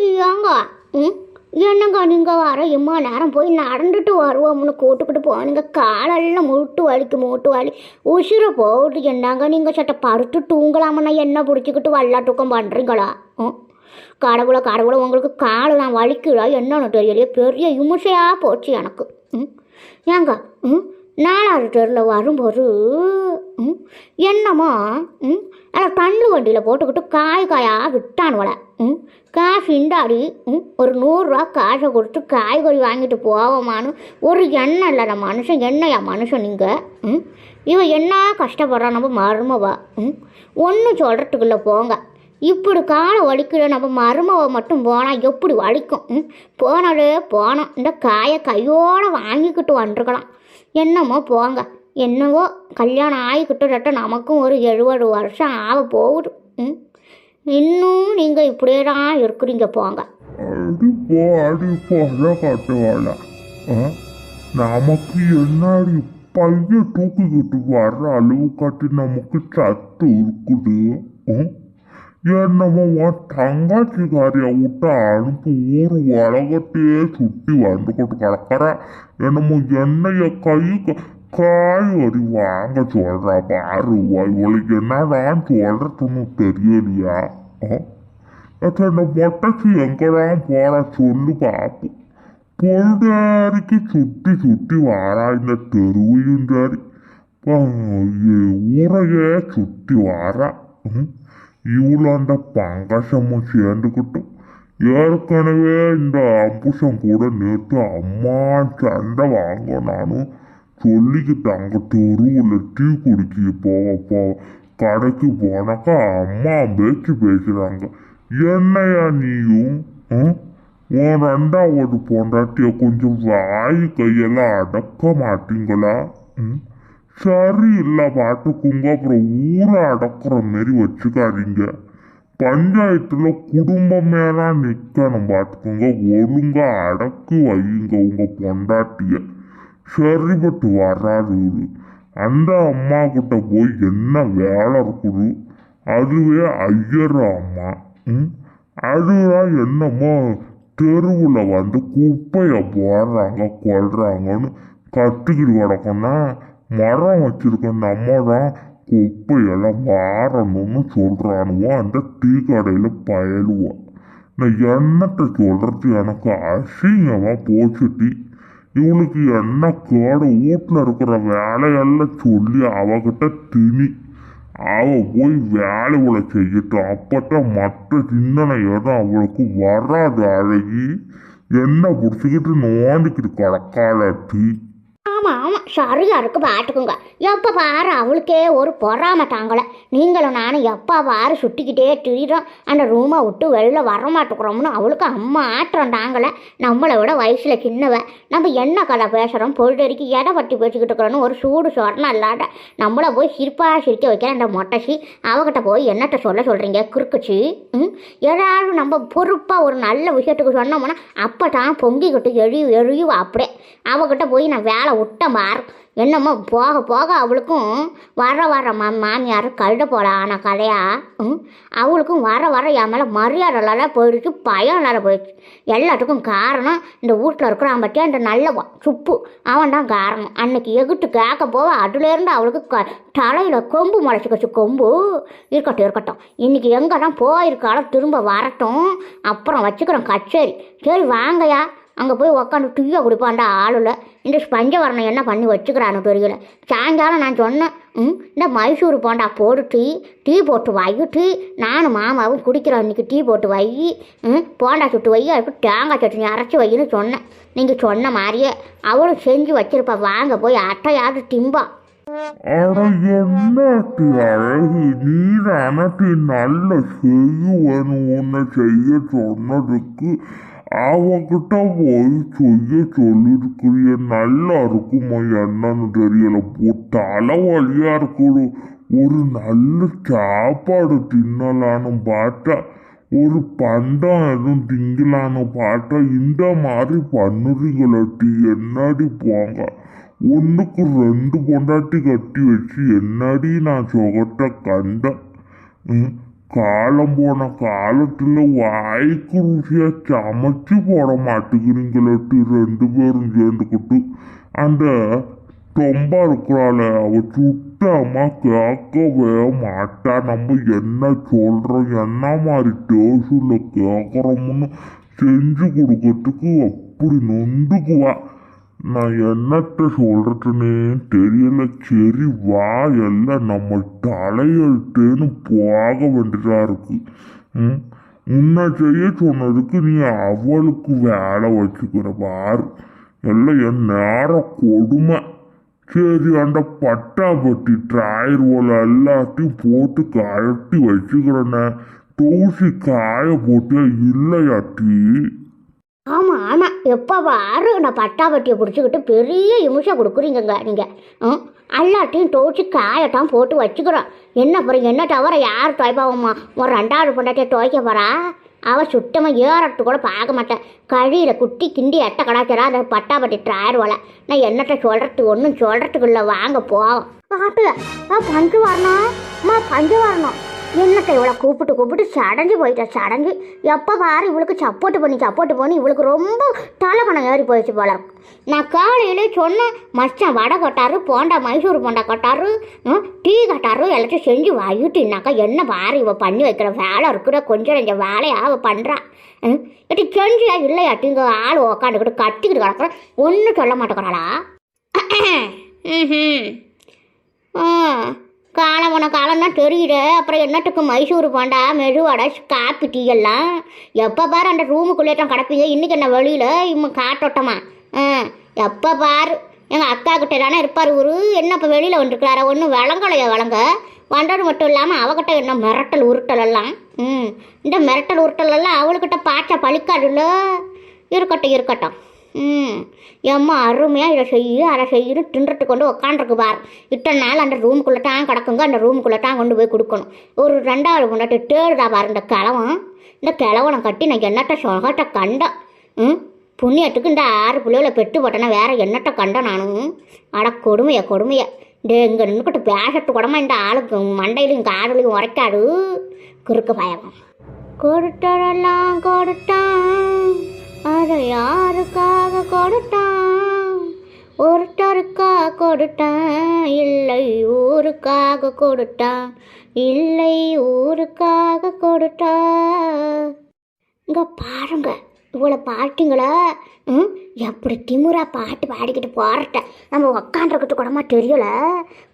ஏங்க ம்? என்னங்க நீங்கள் வர? இம்மா நேரம் போய் நடந்துட்டு வருவோம்னு கூட்டுக்கிட்டு போனீங்க. காலெல்லாம் முட்டு வலிக்கு மூட்டு வலி. உசுரை போட்டு என்னங்க நீங்கள் சட்ட படுத்து தூங்கலாமன்னா என்ன பிடிச்சிக்கிட்டு வல்லாட்டுக்கம் பண்ணுறீங்களா ம்? கடவுளை கடவுளை உங்களுக்கு காலெல்லாம் வலிக்குதா? என்னன்னு தெரியலையே. பெரிய இமுசையாக போச்சு எனக்கு. ம்? ஏங்க ம்? நாலாவது தெருவில் வரும்போது ம்? என்னம்மா? ம்? அதில் வண்டியில் போட்டுக்கிட்டு காய் காயாக விட்டானுவல ம்? காசு இண்டாடி ம்? ஒரு நூறுரூவா காசை கொடுத்து காய்கறி வாங்கிட்டு போவோமான்னு ஒரு எண்ணம் இல்லைடா மனுஷன். என்னையா மனுஷன் நீங்கள் ம்? இவன் என்ன கஷ்டப்படுறான் நம்ம மருமவா? ம்? ஒன்றும் சொல்கிறதுக்குள்ள போங்க. இப்படி காலை வலிக்கிற நம்ம மருமவை மட்டும் போனால் எப்படி வலிக்கும்? ம்? போனாலே போனோம். இந்த காயை கையோடு வாங்கிக்கிட்டு வந்துருக்கலாம். என்னமோ போங்க. என்னவோ கல்யாணம் ஆகிக்கிட்டு நமக்கும் ஒரு எழுபது வருஷம் ஆக போகுது. ம்? இன்னும் நீங்கள் இப்படியே தான் இருக்கிறீங்க போங்க. அடி போ அடி நமக்கு என்னடி பைய தூக்கிக்கிட்டு வர்ற அளவு காட்டி நமக்கு சத்து இருக்குது? என்னமோ உன் தங்காச்சிக்காரிய விட்டு அனுப்பி ஊர் உலகத்தையே சுற்றி வந்துக்கிட்டு கிடக்கிற. என்னமோ என்னைய கை காய்கறி வாங்க சொல்றா பாரு இவளுக்கு என்னடான்னு சொல்றதுன்னு தெரியலையா ஆ? அச்சா இந்த மொட்டைச்சி எங்கெல்லாம் போறா சொல்லு பாப்போம் பொழுதாரிக்கு சுற்றி சுற்றி வாரா இந்த தெருவையும் சரி பா, இ- ஊரையே சுற்றி வாரா ம். இவ்வளோ அந்த பங்கசமும் சேர்ந்துக்கிட்டு ஏற்கனவே இந்த அம்புஷம் கூட நேற்று அம்மா சண்டை வாங்க சொல்லிக்கிட்டு சொல்லிக்கிட்டாங்க தெருவில் டீ குடிக்க போக கடைக்கு போனாக்கா அம்மா பேச்சு பேசுகிறாங்க என்னையா நீயும்? உன் ரெண்டாவது பொண்டாட்டிய கொஞ்சம் வாய் கையெல்லாம் அடக்க மாட்டீங்களா? ம்? சரி இல்லை பாட்டுக்குங்க அப்புறம் ஊரை அடக்குற மாரி வச்சுக்காதீங்க. பஞ்சாயத்துல குடும்பமேலாம் நிற்கணும் பார்த்துக்கோங்க ஒழுங்காக அடக்கு வையுங்க உங்கள் பொண்டாட்டியை. சரிப்பட்டு வராது இது. அந்த அம்மா கிட்ட போய் என்ன வேலை இருக்குது? அதுவே ஐயர் அம்மா. ம்? அதுதான் என்னமோ தெருவில் வந்து குப்பையை போடுறாங்க கொள்றாங்கன்னு கத்திக்கிட்டு கிடக்குன்னா மரம் வச்சிருக்க நம்ம தான் குப்பையெல்லாம் மாறணும்னு சொல்கிறானுவோ அந்த டீ கடையில் பயலுவோம் நான் என்னத்தை சொல்கிறது எனக்கு அசிங்கமாக போச்சு டீ. இவளுக்கு என்ன கேடு? வீட்டில் இருக்கிற வேலையெல்லாம் சொல்லி அவகிட்ட திணி. அவ போய் வேலைகளை செய்யட்டும். அப்பட்ட மற்ற சிந்தனை எதுவும் அவளுக்கு வராது அழகி. என்ன பிடிச்சிக்கிட்டு நோண்டிக்கிட்டு கிடக்காளட்டி ஆமாம் ஆமாம் சரியா இருக்கு பார்த்துக்குங்க எப்போ பாரு அவளுக்கே ஒரு பொறாம தாங்கலை. நீங்களும் நானும் எப்போ பாரு சுட்டிக்கிட்டே திரிகிறோம் அந்த ரூமை விட்டு வெளில வரமாட்டுக்கிறோம்னு அவளுக்கு அம்மா ஆற்றம் தாங்கலை. நம்மளை விட வயசில் சின்னவ நம்ம என்ன கதை பேசுகிறோம் பொழுதறிக்கு எதை பற்றி பேசிக்கிட்டு இருக்கிறோன்னு ஒரு சூடு சொரணம் இல்லாத நம்மளை போய் சிரிப்பாக சிரிக்க வைக்கிற அந்த மொட்டைச்சி அவகிட்ட போய் என்னட்ட சொல்ல சொல்கிறீங்க குறுக்குச்சி ம்? ஏதாவது நம்ம பொறுப்பாக ஒரு நல்ல விஷயத்துக்கு சொன்னோம்னா அப்போ தான் பொங்கிக்கிட்டு எழு எழுயுவா அப்படியே. அவகிட்ட போய் நான் வேலை விட்டு முட்டை மாறும். என்னமோ போக போக அவளுக்கும் வர வர மா மாமியார் கழுட போல ஆன கதையா ம் அவளுக்கும் வர வர என் மேலே மரியாதைலாம் போயிடுச்சு பயம் இல்லாத போயிடுச்சு. எல்லாத்துக்கும் காரணம் இந்த வீட்டில் இருக்கிறான் பற்றியா இந்த நல்லவன் சுப்பு. அவன் தான் காரணம். அன்னைக்கு எகிட்டு கேட்க போக அதுலேருந்து அவளுக்கு க தலையில் கொம்பு முளைச்சிக்கச்சு கொம்பு. இருக்கட்டும் இருக்கட்டும். இன்னைக்கு எங்கே தான் போயிருக்காலும் திரும்ப வரட்டும். அப்புறம் வச்சுக்கிறோம் கச்சேரி. சரி வாங்கயா அங்கே போய் உக்காந்து டீயை குடிப்பான்டா ஆளுல. இந்த பஞ்சவரணம் என்ன பண்ணி வச்சுக்கிறான்னு தெரியல. சாயங்காலம் நான் சொன்னேன் ம் இந்த மைசூர் போண்டா போடு டீ. டீ போட்டு வை டீ. நானும் மாமாவும் குடிக்கிறோம் இன்னைக்கு டீ போட்டு வை. ம் போண்டா சுட்டு வை அதுக்கு தேங்காய் சட்னி அரைச்சி வைன்னு சொன்னேன். நீங்கள் சொன்ன மாதிரியே அவளும் செஞ்சு வச்சிருப்பா. வாங்க போய் அட்டையாவது திம்பா. அட அழகு நீ நல்ல செய்யுவனு உன்னை செய்ய சொன்னதுக்கு. அவகிட்ட போய் செய்ய சொல்லிருக்கிறிய நல்லா இருக்குமா என்னன்னு தெரியல. போ தலைவலியா இருக்குது ஒரு நல்ல சாப்பாடு தின்னலான்னு பார்த்தா ஒரு பண்டம் எதுவும் திங்கலான்னு பார்த்தா இந்த மாதிரி பண்ணுறீங்களட்டி என்னடி போங்க. ஒன்றுக்கு ரெண்டு பொண்டாட்டி கட்டி வச்சு என்னடி நான் சுகத்தை கண்டேன் ம், காலம் போன காலத்துல வாய்க்கு ருசியா சமைச்சு போட மாட்டேங்கிறீங்களட்டு ரெண்டு பேரும் சேர்ந்துக்கிட்டு அந்த தொம்பா இருக்கிறாள் அவ சுத்தமா கேட்கவே மாட்டா. நம்ம என்ன சொல்றோம் என்ன மாதிரி டேஸ்ட்ல கேட்குறோம்னு செஞ்சு கொடுக்கறதுக்கு அப்படி நொந்துக்குவா. நான் என்னத்த சொல்றதுன்னு தெரியல. சரி வா எல்லாம் நம்ம தலையெழுத்துன்னு போக வேண்டியதாக இருக்கு. ம்? உன்னை செய்ய சொன்னதுக்கு நீ அவளுக்கு வேலை வச்சுக்கிற பாரு. எல்லாம் என் நேரம் கொடுமை. சரி அந்த பட்டாபட்டி டிராயர் ஓலை எல்லாத்தையும் போட்டு கழட்டி வச்சுக்கிறேனே. தூசி காய போட்டியா இல்லையாட்டி? ஆமாம் ஆமாம் எப்போ பாரு நான் பட்டாபட்டியை பிடிச்சிக்கிட்டு பெரிய இமிஷம் கொடுக்குறீங்கங்க நீங்கள் ம்? எல்லாத்தையும் துவைச்சி காயத்தான் போட்டு வச்சுக்கிறோம். என்ன அப்புறம் என்ன தவிர யார் துவைப்பாவம்மா? ஒரு ரெண்டாவது பொண்டாட்டியை துவைக்க போகிறா அவள் சுத்தமாக ஏறட்டு கூட பார்க்க மாட்டேன் கழியில் குட்டி கிண்டி எட்ட கடாச்சரா அந்த பட்டாபட்டி ட்ராயர் போல. நான் என்னட்ட சொல்கிறது ஒன்றும் சொல்கிறதுக்கு இல்லை. வாங்க போவோம் பாட்டு பஞ்சு வரணும். அம்மா பஞ்சு வரணும். என்னத்தை இவளை கூப்பிட்டு கூப்பிட்டு சடஞ்சு போயிட்டா சடஞ்சு எப்போ பாரு இவளுக்கு சப்போர்ட் பண்ணி சப்போர்ட் பண்ணி இவளுக்கு ரொம்ப தலைமணம் ஏறி போயிடுச்சு போல நான் காலையிலே சொன்னேன் மச்சான் வடை கொட்டாரு போண்டா மைசூர் போண்டா கொட்டாரு ம், டீ கட்டாரு எல்லாத்தையும் செஞ்சு வாங்கிட்டுனாக்கா என்ன பாரு இவ பண்ணி வைக்கிற வேலை இருக்கிற கொஞ்சம் கொஞ்சம் வேலையாக அவள் பண்ணுறா எட்டி செஞ்சியா இல்லையாட்டி இங்கே ஆள் உக்காந்துக்கிட்டு கட்டிக்கிட்டு கிடக்குற. ஒன்றும் சொல்ல மாட்டேங்கிறாளா? ம் ஆ. காலம் உன காலம் தான் தெரியுது. அப்புறம் என்னத்துக்கு மைசூர் போண்டா மெதுவடை காப்பி டீ எல்லாம்? எப்போ பாரு அந்த ரூமுக்குள்ளே தான் கிடப்பீங்க இன்றைக்கி என்ன வெளியில்? இம்ம காட்டோட்டமா ஆ எப்போ பாரு? எங்கள் அக்கா கிட்ட தானே இருப்பார் ஒரு என்ன இப்போ வெளியில் வந்துருக்கிறாரா? ஒன்றும் விளங்கலையா வழங்க வந்தது மட்டும் இல்லாமல் அவகிட்ட என்ன மிரட்டல் உருட்டல் எல்லாம்? ம் இந்த மிரட்டல் உருட்டல் எல்லாம் அவளுக்கிட்ட பாச்சா பழிக்காதுல்ல? இருக்கட்டும் இருக்கட்டும். ம். ஏம்மா அருமையாக இதை செய்ய. அதை செய்யணும் தின்றுட்டு கொண்டு உக்காண்டிருக்கு பார். இத்தனை நாள் அந்த ரூமுக்குள்ளே தான் கிடக்குங்க. அந்த ரூமுக்குள்ளே தான் கொண்டு போய் கொடுக்கணும். ஒரு ரெண்டாவது முன்னாடி தேடுதா பார் இந்த கிழவன். இந்த கிழவனை கட்டி நான் என்னட்ட சொகட்ட கண்டேன் ம்? புண்ணியத்துக்கு இந்த ஆறு பிள்ளைகளை பெட்டு போட்டேன்னா வேற என்னட்ட கண்டேன் நானும் அட கொடுமையை கொடுமையை. டே இங்கே நின்றுக்கிட்டு பேசட்டு கூடமா இந்த ஆளுக்கு மண்டையிலையும் காதலையும் உரைக்காது. குறுக்கு பயம். கொடுத்தரெல்லாம் கொடுத்தான். அதையா கொடுட்டான் ஒருத்தருக்கா கொடுட்டான் இல்லை ஊருக்காக கொடுட்டான் இல்லை ஊருக்காக கொடுட்டா இங்கே பாருங்க இவ்வளோ பாட்டிங்களா. ம் எப்படி திமுறா பாட்டு பாடிக்கிட்டு போறட்ட நம்ம உக்காண்டிருக்கிட்டு கூடமா தெரியல.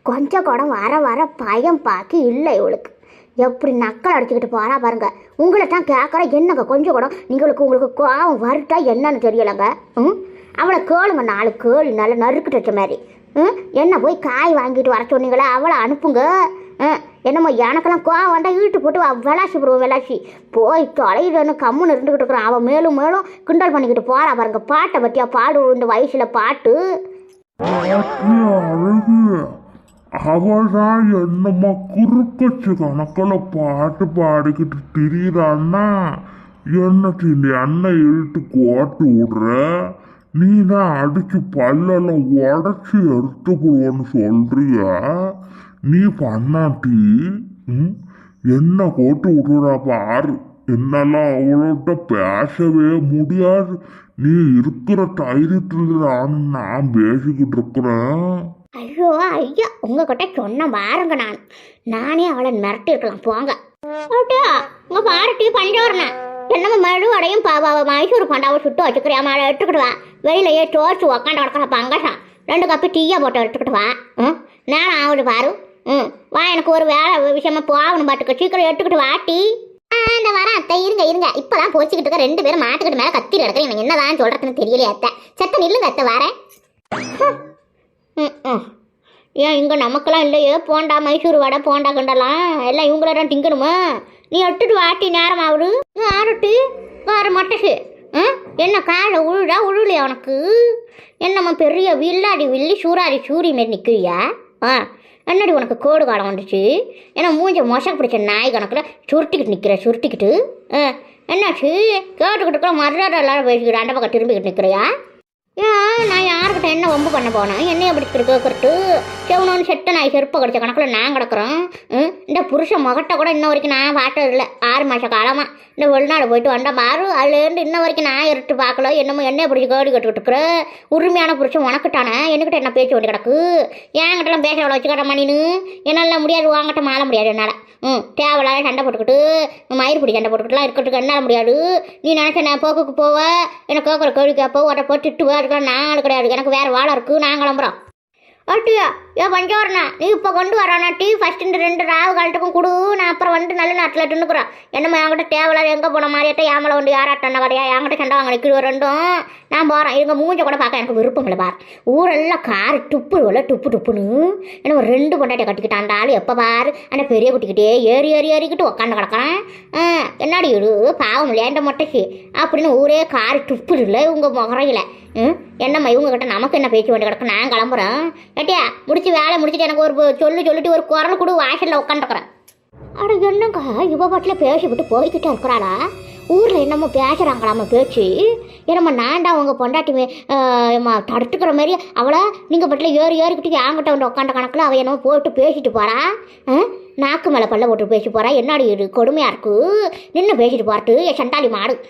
கொஞ்சம் கூட வர வர பயம் பாக்கி இல்லை இவளுக்கு. எப்படி நக்கல் அடிச்சுக்கிட்டு போகிறா பாருங்க. உங்களை தான் கேட்குற என்னங்க கொஞ்சம் கூட நீங்களுக்கு உங்களுக்கு கோவம் வருட்டா என்னன்னு தெரியலைங்க. ம்? அவளை கேளுங்க நாலு கேள்வி நல்லா நறுக்கிட்டு வச்ச மாதிரி. ம்? என்ன போய் காய் வாங்கிட்டு வர சொன்னீங்களா அவளை அனுப்புங்க. என்னம்மா எனக்கெல்லாம் கோவம் வந்தால் ஈட்டு போட்டு விளாசி போடுவோம் விளாசி. போய் தொலைதுன்னு கம்முன்னு இருந்துக்கிட்டு இருக்கிறான். அவன் மேலும் மேலும் கிண்டல் பண்ணிக்கிட்டு போகிறா பாருங்க. பாட்டை பற்றியா பாடு இந்த வயசில் பாட்டு. அவள்தான் என்னம்மா குறுக்கச்சு கணக்கில் பாட்டு பாடிக்கிட்டு திரியிறான்னா என்னட்டு இந்த அண்ணன் இழுத்து கோட்டு விடுற? நீ தான் அடிச்சு பல்லெல்லாம் உடச்சி எடுத்து போடுவோன்னு சொல்றிய? நீ பண்ணாட்டி ம், என்ன கோட்டு விடுறா பாரு. என்னெல்லாம் அவளோட பேசவே முடியாது. நீ இருக்கிற தைரியத்தில் தான் நான் பேசிக்கிட்டு இருக்கிறேன்? ஐயோ ஐயா உங்ககிட்ட சொன்ன பாருங்க நான். நானே அவளை மிரட்டிருக்கலாம் போங்க. ஓட்டோ உங்க பாரட்டி பஞ்சவரண என்னமோ மழு அடையும் பாவா மைசூர் பண்டாவை சுட்டு வச்சுக்கிறியா? மாலை எடுத்துக்கிட்டு வா. வெளியிலேயே டோர்ச்சு உக்காண்டு கிடக்கிற பங்கசம் ரெண்டு கப்பி டீயை போட்டு எடுத்துக்கிட்டு வா. ம்? நேரம் ஆகுது பாரு. ம். வா எனக்கு ஒரு வேலை விஷயமா போகணும் பாட்டுக்கு சீக்கிரம் எடுத்துக்கிட்டு வா டீ இந்த வாரம் அத்தை இருங்க இருங்க. இப்போதான் போச்சுக்கிட்டு இருக்க. ரெண்டு பேரும் மாட்டுக்கிட்டு மேலே கத்திரி எடுக்கிறேன் எனக்கு என்னதான் சொல்கிறதுன்னு தெரியலையே அத்தை. சத்த நில்லுங்க அத்தை வரேன். ம், ஏன் இங்கே நமக்கெல்லாம் இல்லையே? போண்டா மைசூர் வடை போண்டா கண்டலாம். எல்லாம் இவங்களெல்லாம் திங்கணுமா? நீ எட்டுட்டு வாட்டி நேரம் ஆகுது ஆரட்டு வேறு மட்டசு ஆ? என்ன காலை உழுடா உழுலையா உனக்கு? என்னம்மா பெரிய வில்லாடி வில்லி சூறாரி சூரி மாரி நிற்கிறியா ஆ? என்னடி உனக்கு கோடு காலம் வந்துச்சு? ஏன்னா மூஞ்ச மொசக்கு பிடிச்ச நாய் கணக்கில் சுருட்டிக்கிட்டு நிற்கிற சுருட்டிக்கிட்டு. ஆ? என்னாச்சு? கேட்டுக்கிட்டு இருக்கிற மரியாதை எல்லாரும் பேசிக்கிட்டு அந்த பக்கம் திரும்பிக்கிட்டு நிற்கிறியா நான் யாருக்கிட்ட என்ன ஒம்பு பண்ண போனேன்? என்னைய பிடிச்சிட்டு கேட்கறது செவனோன்னு செட்டு நான் செருப்பை கடிச்ச கணக்கில் நான் கிடக்குறோம் ம், இந்த புருஷன் முகட்ட கூட இன்ன வரைக்கும் நான் பார்த்தது இல்லை ஆறு மாத காலமாக இந்த வெளிநாடு போயிட்டு வந்த பாரு அதுலேருந்து இன்ன வரைக்கும் நான் இருட்டு பார்க்கல. என்னமோ என்னைய பிடிச்சி கேடு கட்டுக்கிட்டு இருக்கிற? உரிமையான புருஷன் உனக்கிட்டானே? என்கிட்ட என்ன பேச்சு வேண்டி கிடக்கு? என்கிட்டலாம் பேச அவ்வளோ வச்சுக்கிட்ட மணின்னு என்னால் முடியாது வாங்கிட்ட மாற முடியாது என்னால். ம் தேவையில்லாத சண்டை போட்டுக்கிட்டு மயிர் பிடி சண்டை போட்டுக்கிட்டுலாம் இருக்கிறதுக்கு என்னால் முடியாது. நீ நினச்ச நான் போக்குக்கு போவ எனக்கு கேட்குற கேள்வி கேட்போ உடனே போட்டு திட்டுவ அதுக்கெல்லாம் கிடையாது. எனக்கு வேறு வாழை இருக்குது நான் கிளம்புறோம். அட்டியா ஏன் பஞ்சவரணா நீ இப்போ கொண்டு வரானா டீ ஃபஸ்ட் இந்த ரெண்டு ராவு காலத்துக்கும் கொடு நான் அப்புறம் வந்து நல்ல நாட்டில் தின்னுக்குறேன். என்னம்மா என்கிட்ட தேவையில்லாத எங்கே போன மாதிரியாட்ட ஏமலை வந்து யாராட்டன வரையா? என்கிட்ட சண்டை வாங்க நிற்கிது ரெண்டும். நான் போகிறேன் இவங்க மூஞ்ச கூட பார்க்க எனக்கு விருப்பம் இல்லை பார். ஊரெல்லாம் கார் துப்பு இல்லை துப்பு துப்புன்னு. என்ன ஒரு ரெண்டு பொண்டாட்டியை கட்டிக்கிட்டான் அந்த ஆள் எப்போ பார்? ஆனால் பெரிய குட்டிக்கிட்டே ஏறி ஏறி ஏறிக்கிட்டு உக்காந்து கிடக்கிறேன். ஆ என்னடி இது பாவம் இல்லையா மொட்டைக்கு. அப்படின்னு ஊரே கார் துப்பு இல்லை உங்கள் முகரையில். ம்? என்னம்மா இவங்ககிட்ட நமக்கு என்ன பேச்சு வேண்டி கிடக்கு? நான் கிளம்புறேன். ஏட்டியா முடிச்சு வேலை முடிச்சுட்டு எனக்கு ஒரு சொல்லு சொல்லிட்டு ஒரு குரல் கொடு வாசலில் உட்காந்துக்கிறேன் அட என்னங்க? இவ பாட்டில் பேசிவிட்டு போய்கிட்டே இருக்கிறாளா? ஊரில் என்னமோ பேசுகிறாங்களாம்மா பேச்சு. என்னம்மா நான்டா உங்கள் பொண்டாட்டிமே தடுத்துக்கிற மாதிரி அவளை நீங்கள் பாட்டில் ஏறி ஏறிக்கிட்டு என்கிட்ட வந்து உட்காந்த கணக்கில் அவள் என்னமோ போட்டு பேசிட்டு போகிறா ஆ? நாக்கு மேலே பல்ல போட்டு பேசி போகிறா என்னடி இது? கொடுமையாக இருக்கு. நின்று பேசிட்டு பார்த்து என் சண்டாளி மாடு.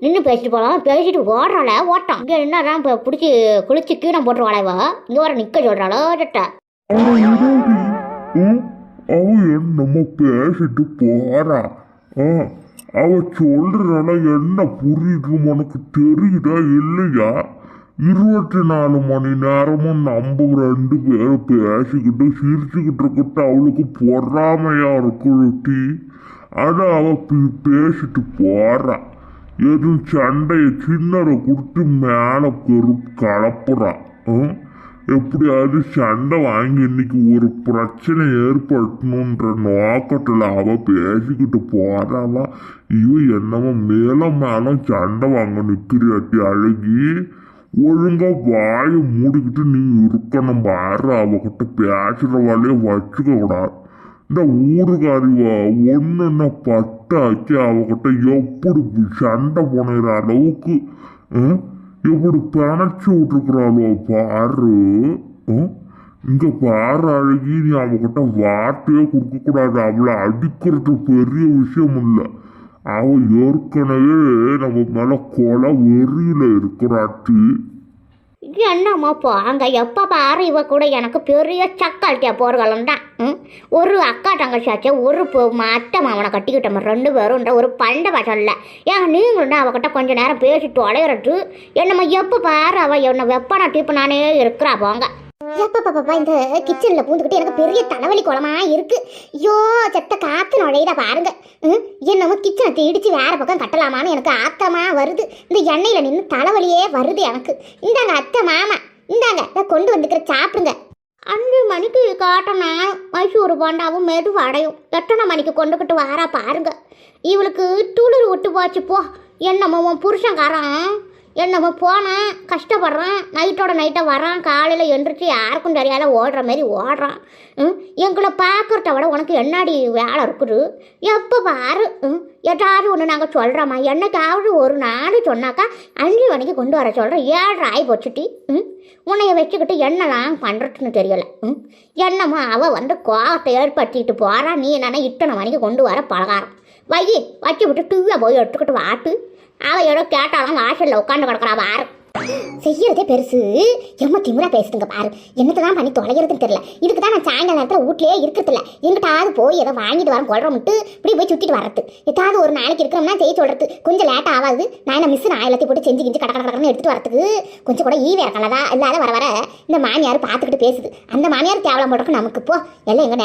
நின்று பேசிட்டு போகலாம் பேசிட்டு ஓடுறாள ஓட்டம் இங்கே என்னதான் இப்போ பிடிச்சி குளிச்சு கீழே போட்டுருவாளேவா இங்கே வர நிற்க சொல்கிறாளோ சட்டை அவ இருடி பேசிட்டு போறா. ஆ? அவ சொல்றனால என்ன புரியுது உனக்கு தெரியுதா இல்லையா? இருபத்தி நாலு மணி நேரமும் நம்ம ரெண்டு பேரும் பேசிக்கிட்டு சிரிச்சுக்கிட்டு இருக்கிட்டு அவளுக்கு பொறாமையா இருக்குட்டி அதை அவ பேசிட்டு போறா. எதுவும் சண்டையை சின்னரை கொடுத்து மேலே பெரு கலப்புறான் எப்படியாவது சண்டை வாங்கி இன்னைக்கு ஒரு பிரச்சனை ஏற்படுத்தணுன்ற நோக்கத்தில் அவ பேசிக்கிட்டு போறாளா. இவ என்னமோ மேலும் மேலும் சண்டை வாங்க நிற்கிறாட்டி அழகி. ஒழுங்கா வாயை மூடிக்கிட்டு நீ இருக்கணும் பாரு. அவகிட்ட பேசுற வேலையை வச்சுக்க கூடாது இந்த ஊருக்காரிவா ஒன்றுன்னா பட்டாச்சு அவகிட்ட எப்படி சண்டை போனைற அளவுக்கு ம், பிணைச்சி விட்டுருக்குறாளோ பாரு. ம், இங்க பாரு அழகி நீ அவகிட்ட வார்த்தையே கொடுக்கக்கூடாது. அவளை அடிக்கிறது பெரிய விஷயம் இல்லை. அவன் ஏற்கனவே நம்ம மேல கொலை வெறியில இருக்கிறாட்டி. என்னம்மா போங்க எப்போ பாரு இவ கூட எனக்கு பெரிய சக்கால்ட்டியா போர்களும் தான் ஒரு அக்கா தங்கச்சாச்சே ஒரு பொ- மாமனை கட்டிக்கிட்டோம் ரெண்டு பேரும்ன்ற ஒரு பண்ட சொல்ல ஏன் நீங்களும் அவகிட்ட கொஞ்ச நேரம் பேசிட்டு அலையிறது என்னம்மா எப்போ பாரு அவ என்ன வெப்பனா டீப்பு நானே இருக்கிறா போங்க. எப்பப்பா இந்த கிச்சனில் பூந்துக்கிட்டு எனக்கு பெரிய தலைவலி குளமா இருக்கு. ஐயோ செத்த காத்து நுழையுதா பாருங்க. ம், என்னமோ கிச்சனை இடிச்சு வேற பக்கம் கட்டலாமான்னு எனக்கு ஆத்தமா வருது. இந்த எண்ணெயில் நின்று தலைவலியே வருது எனக்கு. இந்தாங்க அத்தை மாமா. இந்தாங்க கொண்டு வந்துக்கிற சாப்பிடுங்க. அஞ்சு மணிக்கு காட்டினா மைசூர் போண்டாவும் மெது அடையும். எத்தனை மணிக்கு கொண்டுக்கிட்டு வாரா பாருங்க. இவளுக்கு துளிர் விட்டு போச்சு போ. என்னமோ உன் புருஷன்காரன் என்னமோ போனேன் கஷ்டப்படுறான் நைட்டோட நைட்டாக வரான் காலையில் எந்திரிச்சு யாருக்கும் தெரியாத ஓடுற மாதிரி ஓடுறான். ம், எங்களை பார்க்குறத விட உனக்கு என்னடி வேலை இருக்குது? எப்போ பாரு ம், ஏதாவது ஒன்று நாங்கள் சொல்கிறோம்மா என்னைக்காவது ஒரு நாள் சொன்னாக்கா அஞ்சு மணிக்கு கொண்டு வர சொல்கிறோம் ஏழு ஆகி போச்சுட்டி ம் உன்னைய வச்சுக்கிட்டு என்னலாம் பண்ணுறதுன்னு தெரியலை ம். என்னம்மா அவள் வந்து கோவத்தை ஏற்படுத்திட்டு போகிறான் நீ என்னென்னா இத்தனை மணிக்கு கொண்டு வர பலகாரம். வை வச்சு விட்டு டூவை போய் எடுத்துக்கிட்டு வாட்டு. அவள் ஏதோ கேட்டாலும் வாசலில் உட்காந்து கிடக்குறா பாரு. செய்யறதே பெருசு. எம்ம திமுறா பேசுதுங்க பாரு. என்னத்தை தான் பண்ணி தொலைகிறதுன்னு தெரியல. இதுக்கு தான் நான் சாயங்கால நேரத்தில் வீட்லயே இருக்கிறதில்ல. எங்கிட்டாவது போய் ஏதோ வாங்கிட்டு வரேன் கொள்றோம்ட்டு இப்படி போய் சுற்றிட்டு வரது ஏதாவது ஒரு நாளைக்கு இருக்கிறோம்னா செய்ய சொல்றது கொஞ்சம் லேட் ஆகாது நான் என்ன மிஸ் நான் எல்லாத்தையும் போட்டு செஞ்சு கிஞ்சி கடை கடற்கன்னு எடுத்துட்டு வரதுக்கு கொஞ்சம் கூட ஈவே வேற இல்லாத வர வர இந்த மாமியார் பார்த்துக்கிட்டு பேசுது. அந்த மாமியார் தேவலாம் போடுறதுக்கு நமக்கு இப்போ எல்லாம் எங்க